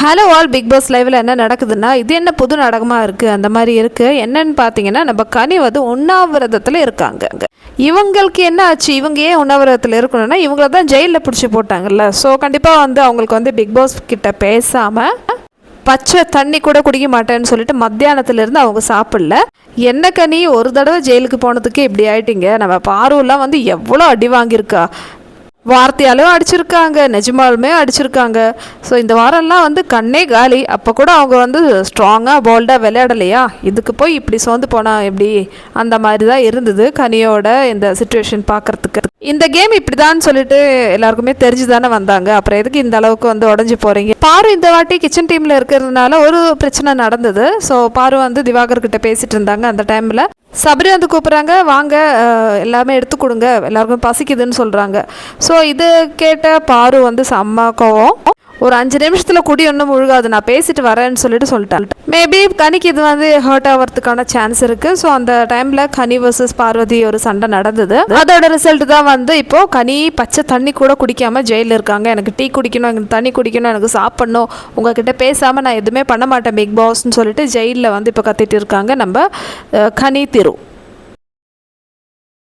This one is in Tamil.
ஹலோ ஆல் பிக் பாஸ் லைவில் என்ன நடக்குதுன்னா இது என்ன புது நாடகமாக இருக்குது அந்த மாதிரி இருக்குது என்னன்னு பார்த்தீங்கன்னா நம்ம கனி வந்து உண்ணாவிரதத்தில் இருக்காங்க. இவங்களுக்கு என்ன ஆச்சு? இவங்க ஏன் உண்ணாவிரதத்தில் இருக்கணும்னா இவங்கள தான் ஜெயிலில் பிடிச்சி போட்டாங்கல்ல. ஸோ கண்டிப்பாக வந்து அவங்களுக்கு வந்து பிக் பாஸ் கிட்ட பேசாமல் பச்சை தண்ணி கூட குடிக்க மாட்டேன்னு சொல்லிட்டு மத்தியானத்துலேருந்து அவங்க சாப்பிடல. என்ன கனி? ஒரு தடவை ஜெயிலுக்கு போனதுக்கு இப்படி ஆயிட்டீங்க. நம்ம பார்வெல்லாம் வந்து எவ்வளோ அடி வாங்கியிருக்கா? வார்த்தையாலும் அடிச்சிருக்காங்க நிஜமாலுமே அடிச்சிருக்காங்க. ஸோ இந்த வாரம்லாம் வந்து கண்ணே காலி. அப்போ கூட அவங்க வந்து ஸ்ட்ராங்காக போல்டாக விளையாடலையா? இதுக்கு போய் இப்படி சோர்ந்து போனால் எப்படி? அந்த மாதிரி தான் இருந்தது கனியோட இந்த சுச்சுவேஷன் பார்க்கறதுக்கு. இந்த கேம் இப்படிதான் சொல்லிட்டு எல்லாருக்குமே தெரிஞ்சு தானே வந்தாங்க. அப்புறம் எதுக்கு இந்த அளவுக்கு வந்து உடஞ்சி போகிறீங்க பாரு இந்த வாட்டி கிச்சன் டீமில் இருக்கிறதுனால ஒரு பிரச்சனை நடந்தது. ஸோ பாரு வந்து திவாகர் கிட்ட பேசிட்டு இருந்தாங்க அந்த டைமில் சபரி வந்து கூப்பிட்றாங்க வாங்க எல்லாமே எடுத்து கொடுங்க எல்லாருக்கும் பசிக்குதுன்னு சொல்கிறாங்க ஸோ இது கேட்ட பாரு வந்து செம்ம கோவம். ஒரு அஞ்சு நிமிஷத்தில் குடி ஒன்றும் முழுகாது. நான் பேசிட்டு வரேன்னு சொல்லிட்டு சொல்லிட்டேன். மேபி கனிக்கு இது வந்து ஹர்ட் ஆகிறதுக்கான சான்ஸ் இருக்குது ஸோ அந்த டைமில் கனி வர்சஸ் பார்வதி ஒரு சண்டை நடந்தது. அதோட ரிசல்ட் தான் வந்து இப்போ கனி பச்சை தண்ணி கூட குடிக்காம ஜெயிலில் இருக்காங்க. எனக்கு டீ குடிக்கணும் எனக்கு தண்ணி குடிக்கணும் எனக்கு சாப்பிடணும். உங்ககிட்ட பேசாமல் நான் எதுவுமே பண்ண மாட்டேன் பிக் பாஸ்ன்னு சொல்லிட்டு ஜெயிலில் வந்து இப்போ கத்திட்டு இருக்காங்க நம்ம கனி திரு.